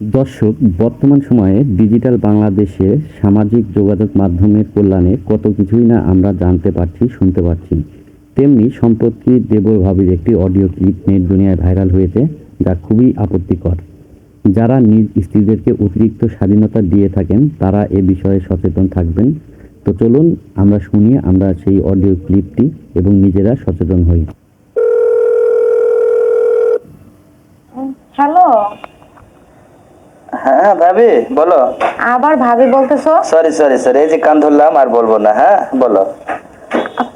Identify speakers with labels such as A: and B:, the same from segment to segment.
A: দর্শক, বর্তমান সময়ে ডিজিটাল বাংলাদেশে সামাজিক যোগাযোগ মাধ্যমের কল্যাণে কত কিছুই না আমরা জানতে পারছি, শুনতে পারছি। তেমনি সম্প্রতি দেবর ভাবির একটি অডিও ক্লিপ নেট দুনিয়ায় ভাইরাল হয়েছে, যা খুবই আপত্তিকর। যারা নিজ স্ত্রীদেরকে অতিরিক্ত স্বাধীনতা দিয়ে থাকেন, তারা এ বিষয়ে সচেতন থাকবেন। তো চলুন, আমরা শুনি, আমরা সেই অডিও ক্লিপটি এবং নিজেরা সচেতন হই।
B: হ্যালো।
C: হ্যাঁ ভাবি বলো।
B: আবার ভাবি বলতেছো?
C: সরি সরি সরি এই যে কান ধরলাম আর বলব না হ্যাঁ বলো।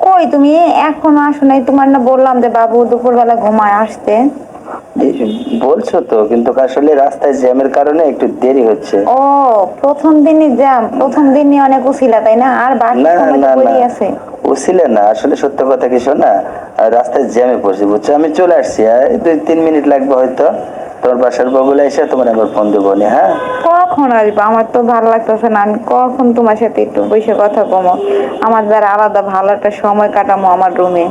B: কই তুমি? এখনও আসো নাই তোমার না বললাম যে বাবু দুপুরবেলা ঘুমায় আসতে।
C: বলছো তো কিন্তু আসলে রাস্তায় জ্যামের কারণে একটু দেরি হচ্ছে।
B: ও প্রথম দিনই জ্যাম প্রথম দিনই অনেক উছিলা তাই না? আর বাকি
C: না
B: সময় তো
C: না না।
B: পড়েই আছে।
C: উছিলে না আসলে সত্য কথা কি শোনা? আর রাস্তায় জ্যামে পড়ছি বুঝছ? আমি চলে আসছি দুই তিন মিনিট লাগবে হয়তো। তোমার বাসার বগুলা এসে তোমার একবার ফোন দেবো নি, হ্যাঁ?
B: কখন আসব? আমার তো ভালো লাগতেছে না। আমি কখন তোমার সাথে একটু বসে কথা কমো? আমার দ্বারা আলাদা ভালো একটা সময় কাটামো আমার রুমে।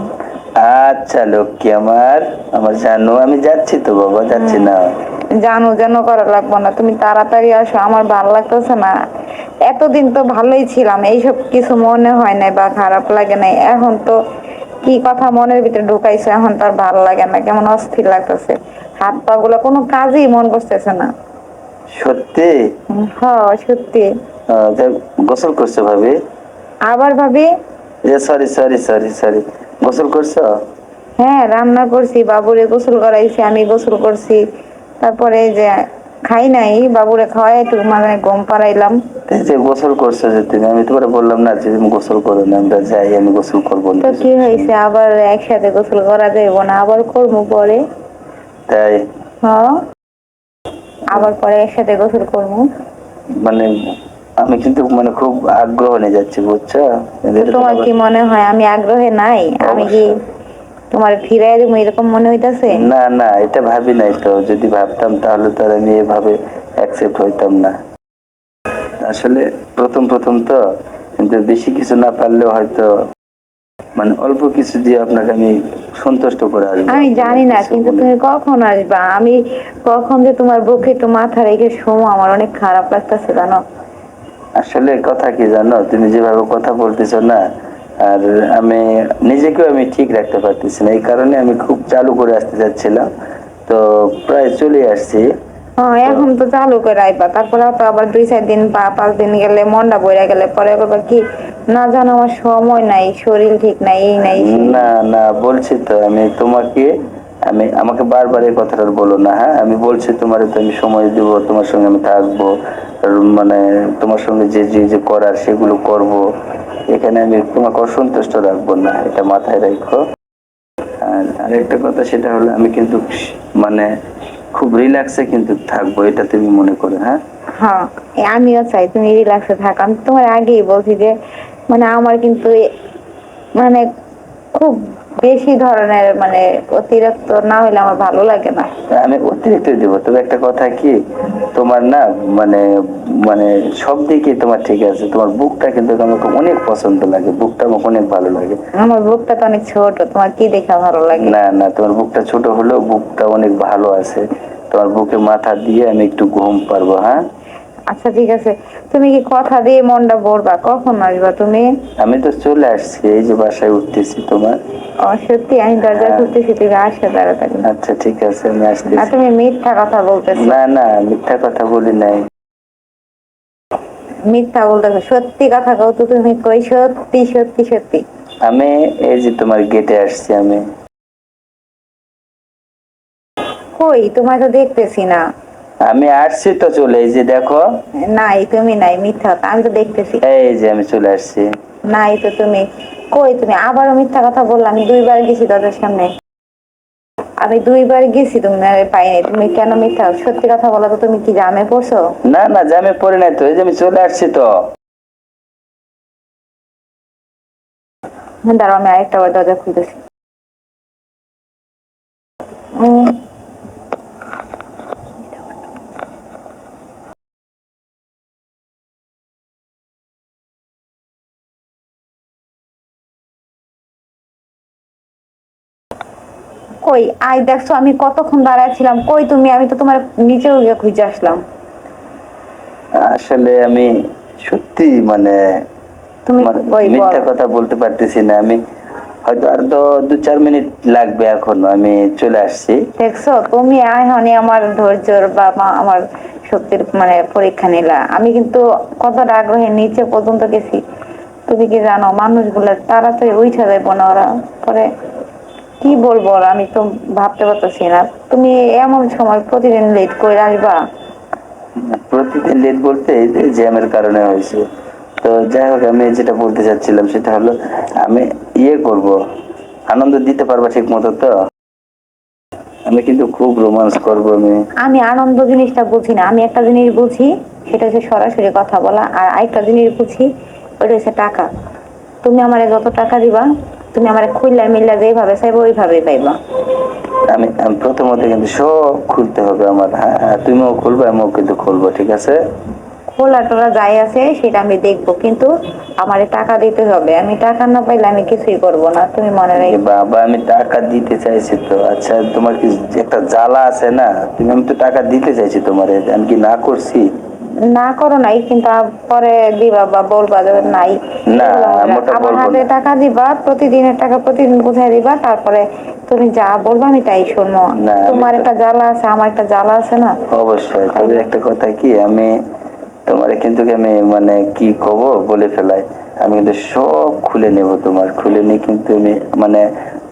C: আচ্ছা লক্ষ্মী আমার। আমার জানো আমি যাচ্ছি তো বাবা যাচ্ছি না।
B: জানো জানো করা লাগবো না। তুমি তাড়াতাড়ি আসো আমার ভালো লাগতেছে না। এতদিন তো ভালোই ছিলাম এইসব কিছু মনে হয় নাই বা খারাপ লাগে নাই। এখন তো কি কথা মনের ভিতরে ঢুকাইছে এখন তার ভালো লাগে না। কেমন অস্থির লাগতেছে। হাত পা গুলো কোনো কাজই মন বসতেছে না।
C: সত্যি?
B: হ সত্যি।
C: গোসল করছ ভাবি?
B: আবার ভাবি?
C: যে সরি সরি সরি সরি গোসল করছ?
B: হ্যাঁ রান্না করছি বাবুরে গোসল করাইছি আমি গোসল করছি। তারপরে যে খাই নাই বাবুরে খাওয়াই একটু মানে গম পাড়াইলাম।
C: যে গোসল করছ যে তুমি আমি তোমার বললাম না যে তুমি গোসল করো না আমরা যাই আমি গোসল করব। না
B: তো কি হয়েছে? আবার একসাথে গোসল করা যাইব না আবার করব পরে?
C: তাই
B: হ্যাঁ? আবার পরে একসাথে গোসল করব।
C: মানে আমি কিন্তু মানে খুব আগ্রহ নিয়ে যাচ্ছি বুঝছ?
B: তোমার কি মনে হয় আমি আগ্রহে নাই? আমি কি তোমার ফিরাই দেবো এরকম মনে হইতাছে?
C: না না এটা ভাবি নাই তো। যদি ভাবতাম তাহলে তো আমি এভাবে অ্যাকসেপ্ট হইতাম না। আসলে প্রথম প্রথম তো কিন্তু বেশি কিছু না পারলেও হয়তো মানে অল্প কিছু দিয়ে আপনাকে আমি সন্তুষ্ট করে আসব।
B: আমি জানি না কিন্তু তুমি কখন আসবা? আমি কখন যে তোমার বুকে একটু মাথা রেখে শোমো আমার অনেক খারাপ লাগতেছে জানো।
C: আসলে কথা কি জানো? তুমি যেভাবে কথা বলতেছো না আর আমি নিজেকেও আমি ঠিক রাখতে পারতেছি না। এই কারণে আমি খুব চালু করে আসতে যাচ্ছিলাম তো প্রায় চলে আসছি।
B: হ্যাঁ এখন তো চালু করে আইবা। তারপরে তো আবার দুই, চার দিন বা পাঁচ দিন গেলে মনটা বইরা গেলে পরে করবা কি, না জানো, আমার সময় নাই, শরীর ঠিক নাই, এই নাই
C: না না, বলছি তো, আমি তোমাকে, আমি, আমাকে বারবার এই কথাটা বলো না হ্যাঁ? আমি বলছি তোমার তো আমি সময় দেব, তোমার সঙ্গে আমি থাকব মানে তোমার সঙ্গে যে যে যে করার সেগুলো করব। এখানে আমি তোমাকে অসন্তুষ্ট রাখব না, এটা মাথায় রাখো। আর আরেকটা কথা সেটা হলো, আমি কিন্তু মানে খুব রিল্যাক্সে কিন্তু থাকব এটা তুমি মনে করো হ্যাঁ?
B: হ্যাঁ। আমিও চাই তুমি রিল্যাক্সে থাক। আমি তোমার আগেই বলছি যে মানে আমার কিন্তু মানে খুব বেশি ধরনের মানে অতিরিক্ত না হলে আমার ভালো লাগে না।
C: আমি অতিরিক্ত দিব। তবে একটা কথা কি তোমার না মানে মানে সব দিকে তোমার ঠিক আছে। তোমার বুকটা কিন্তু আমাকে অনেক পছন্দ লাগে। বুকটা আমাকে অনেক ভালো লাগে।
B: আমার বুকটা তো অনেক ছোট তোমার কি দেখা ভালো লাগে?
C: না না তোমার বুকটা ছোট হলেও বুকটা অনেক ভালো আছে। তোমার বুকে মাথা দিয়ে আমি একটু ঘুম পারব হ্যাঁ?
B: আচ্ছা ঠিক আছে। তুমি কি কথা দিয়ে মনটা ভরবা? কখন আসবা তুমি?
C: আমি তো চলে আসছি এই যে বাসায় উঠতেছি তোমার।
B: ও সত্যি? আমি দরজা
C: হ্যাঁ।
B: খুলতেছি তুমি আসে তাড়াতাড়ি।
C: আচ্ছা ঠিক আছে আমি আসতেছি।
B: তুমি মিথ্যা কথা বলতেছো?
C: না না মিথ্যা কথা বলি নাই।
B: মিথ্যা বলতেছো? সত্যি কথা কও তো তুমি? কই? সত্যি সত্যি সত্যি।
C: আমি এই যে তোমার গেটে আসছি আমি।
B: কই? তোমায় তো দেখতেছি না।
C: আমি আসছি তো চলে এই যে দেখো।
B: নাই তুমি নাই মিথ্যা কথা আমি তো দেখতেছি।
C: এই যে আমি চলে আসছি।
B: নাই তো তুমি কই তুমি? আবারও মিথ্যা কথা বললা আমি দুইবার গেছি তাদের সামনে। আমি দুইবার গেছি তুমি পাইনি তুমি কেন মিথ্যা? সত্যি কথা বলো তো তুমি কি জামে পড়ছো
C: না না জামে পড়ে নাই তো এই যে আমি চলে আসছি তো।
B: দাঁড়াও আমি আরেকটা বার দরজা খুলতেছি। কই? আই দেখছ আমি কতক্ষণ দাঁড়ায় ছিলাম? কই তুমি? আমি তো তোমার নিচেও গিয়ে খুঁজে আসলাম।
C: আসলে আমি সত্যি মানে
B: তুমি
C: মানে
B: ওই
C: মিথ্যা। কথা বলতে পারতেছি না। আমি হয়তো আর তো দু চার মিনিট লাগবে এখনও। আমি চলে আসছি।
B: দেখছ তুমি আমার ধৈর্যর বা আমার শক্তির মানে পরীক্ষা নিলা। আমি কিন্তু কতটা আগ্রহে নিচে পর্যন্ত গেছি। তুমি কি জানো মানুষগুলো তাড়াতাড়ি উঠে যাইবো না ওরা। পরে কি বলব আমি তো ভাবতে পারতেছি না। তুমি এমন সময় প্রতিদিন লেট করে আসবা?
C: প্রতিদিন লেট বলতে এই যে জ্যামের কারণে হয়েছে। তো যাই হোক আমি যেটা বলতে চাচ্ছিলাম সেটা হলো আমি ইয়ে করব। আনন্দ দিতে পারব ঠিক মতো তো? আমি কিন্তু খুব রোমান্স করব আমি।
B: আমি আনন্দ জিনিসটা বুঝি না। আমি একটা জিনিস বুঝি সেটা হচ্ছে সরাসরি কথা বলা। আর আরেকটা জিনিস বুঝি ওটা হচ্ছে টাকা। তুমি আমারে যত টাকা দিবা তুমি আমারে খুললা মিল্লা যেভাবে চাইব ওইভাবেই পাইবা
C: আমি আমি প্রথমত কিন্তু সব খুলতে হবে আমার। হ্যাঁ হ্যাঁ, তুমিও খুলবে আমিও কিন্তু খুলবো ঠিক আছে?
B: খোলা টোলা যাই আছে সেটা আমি দেখব কিন্তু আমারে টাকা দিতে হবে। আমি টাকা না পাইলে আমি কিছুই করব না তুমি মনে রাখবে।
C: বাবা আমি টাকা দিতে চাইছি তো। আচ্ছা তোমার কি একটা জ্বালা আছে না? তুমি আমি তো টাকা দিতে চাইছি তোমার আমি কি না করছি?
B: না করো নাই কিন্তু পরে দিবা বা বলবা যে নাই।
C: না,
B: আমার। হাতে টাকা দিবা প্রতিদিনের টাকা প্রতিদিন কোথায় দিবা তারপরে তুমি যা বলবা আমি তাই শুনব। তোমার একটা জ্বালা আছে আমার একটা জ্বালা আছে না?
C: অবশ্যই তবে একটা কথা কি আমি তোমার কিন্তু আমি মানে কি কব? বলে ফেলাই। আমি কিন্তু সব খুলে নেব তোমার। খুলে নিয়ে কিন্তু আমি মানে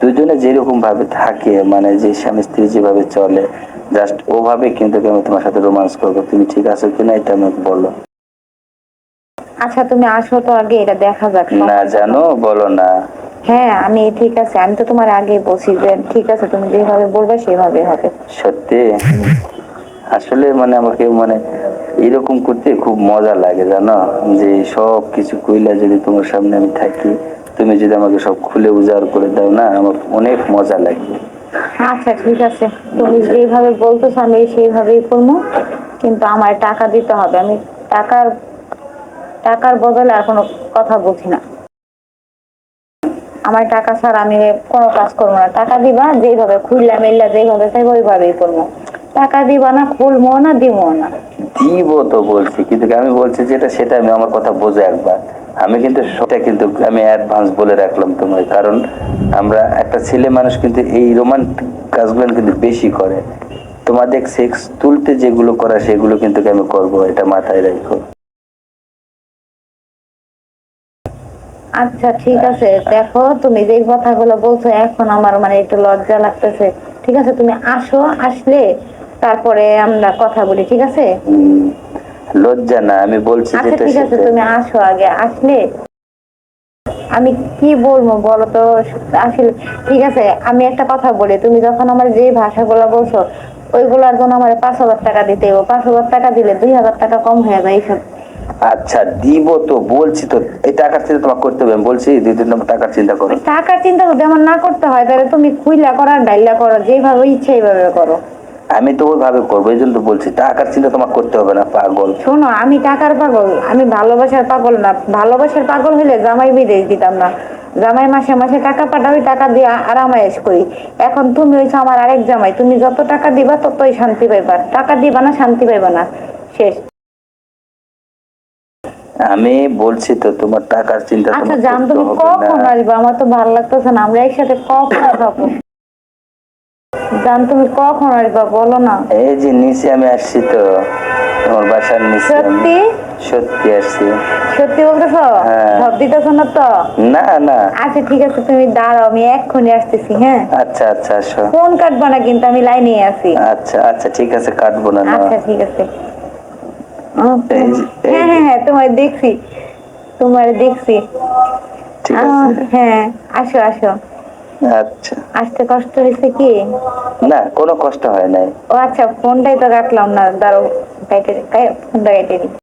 C: দুজনে যেরকম ভাবে থাকে মানে যে স্বামী স্ত্রী যেভাবে চলে জাস্ট ওভাবে কিন্তু আমি তোমার সাথে রোমান্স করব। তুমি ঠিক আছো কিনা এটা আমাকে বলো।
B: আচ্ছা তুমি আসো তো আগে এটা দেখা যাক
C: না জানো বলো না।
B: হ্যাঁ আমি ঠিক আছে। আমি তো তোমার আগে বলছি যে ঠিক আছে তুমি যেভাবে বলবে সেভাবে হবে।
C: সত্যি? আসলে মানে আমাকে মানে এরকম করতে খুব মজা লাগে জানো? যে সব কিছু কইলা যদি তোমার সামনে আমি থাকি তুমি যদি আমাকে সব খুলে উজাড় করে দাও না আমার অনেক মজা লাগে
B: আচ্ছা ঠিক আছে। তুমি যেভাবে বলতেছো আমি সেইভাবেই করব। কিন্তু আমার টাকা দিতে হবে। আমি টাকার টাকার বদলে আর কোনো কথা বুঝি না। আমার টাকা ছাড়া আমি কোনো কাজ করব না। টাকা দিবা যেভাবে খুললা মেললা যেভাবে চাইব ওইভাবেই করব। টাকা দিবা না খুলবো না দিবো না।
C: দিব তো বলছি কিন্তু আমি বলছি যেটা সেটা আমি আমার কথা বোঝো একবার। আমি কিন্তু সেটা কিন্তু আমি অ্যাডভান্স বলে রাখলাম তোমার কারণ আমরা একটা ছেলে মানুষ কিন্তু এই রোমান্টিক কাজগুলো কিন্তু বেশি করে। তোমাদের সেক্স তুলতে যেগুলো করা সেগুলো কিন্তু আমি করব এটা মাথায় রাখো।
B: আচ্ছা ঠিক আছে দেখো তুমি যে কথাগুলো বলছো এখন আমার মানে একটু লজ্জা লাগতেছে। ঠিক আছে তুমি আসো আসলে তারপরে আমরা কথা বলি ঠিক আছে?
C: লজ্জা না আমি বলছি
B: আচ্ছা ঠিক আছে তুমি আসো আগে। আসলে আমি কি বলব বলো তো? আসলে ঠিক আছে আমি একটা কথা বলি। তুমি যখন আমার যে ভাষাগুলো বলছো ওইগুলোর জন্য আমার পাঁচ হাজার টাকা দিতে হবে পাঁচ হাজার টাকা দিলে দুই হাজার টাকা কম হয়ে যায় এইসব।
C: আচ্ছা দিব তো বলছি তো। এই টাকার চিন্তা তোমাকে করতে হবে বলছি দুই তিন নম্বর টাকার চিন্তা করো।
B: টাকার চিন্তা যদি আমার না করতে হয় তাহলে তুমি খুইলা করো আর ডাইলা করো যেভাবে ইচ্ছে এইভাবে করো।
C: আমি তো ওইভাবে করব এই জন্য তো বলছি টাকার চিন্তা তোমাকে করতে হবে না পাগল।
B: শোনো আমি টাকার পাগল আমি ভালোবাসার পাগল না ভালোবাসার পাগল হলে জামাই বিদেশ দিতাম না। জামাই মাসে মাসে টাকা পাঠাবি টাকা দিয়ে আরামায়েশ করি। এখন তুমি হইছো আমার আরেক জামাই তুমি যত টাকা দিবা ততই শান্তি পাইবা। টাকা দিবা না শান্তি পাইবা না। শেষ।
C: আমি বলছি তো তোমার টাকার চিন্তা
B: আচ্ছা জান তুমি কখন আসবে? আমার তো ভালো লাগতেছে না আমরা একসাথে কখন খাব জান তুমি কখন আসবা বলো না।
C: এই যে নিচে আমি আসছি তো তোমার বাসার নিচে
B: সত্যি?
C: সত্যি আসছি।
B: সত্যি বলতেছো?
C: হ্যাঁ।
B: সব দিতেছো না তো?
C: না না।
B: আচ্ছা ঠিক আছে তুমি দাঁড়াও আমি এক্ষুনি আসতেছি হ্যাঁ?
C: আচ্ছা আচ্ছা আসো।
B: ফোন কাটবা না কিন্তু আমি লাইনে আছি।
C: আচ্ছা আচ্ছা ঠিক আছে কাটবো না
B: আচ্ছা ঠিক আছে। হ্যাঁ হ্যাঁ হ্যাঁ তোমার দেখছি। তোমার দেখছি। হ্যাঁ আসো আসো।
C: আচ্ছা।
B: আসতে কষ্ট হয়েছে কি?
C: না কোনো কষ্ট হয় নাই।
B: ও আচ্ছা ফোনটাই তো কাটলাম না দাঁড়ো ব্যাটারি ফোনটা কেটে দিই।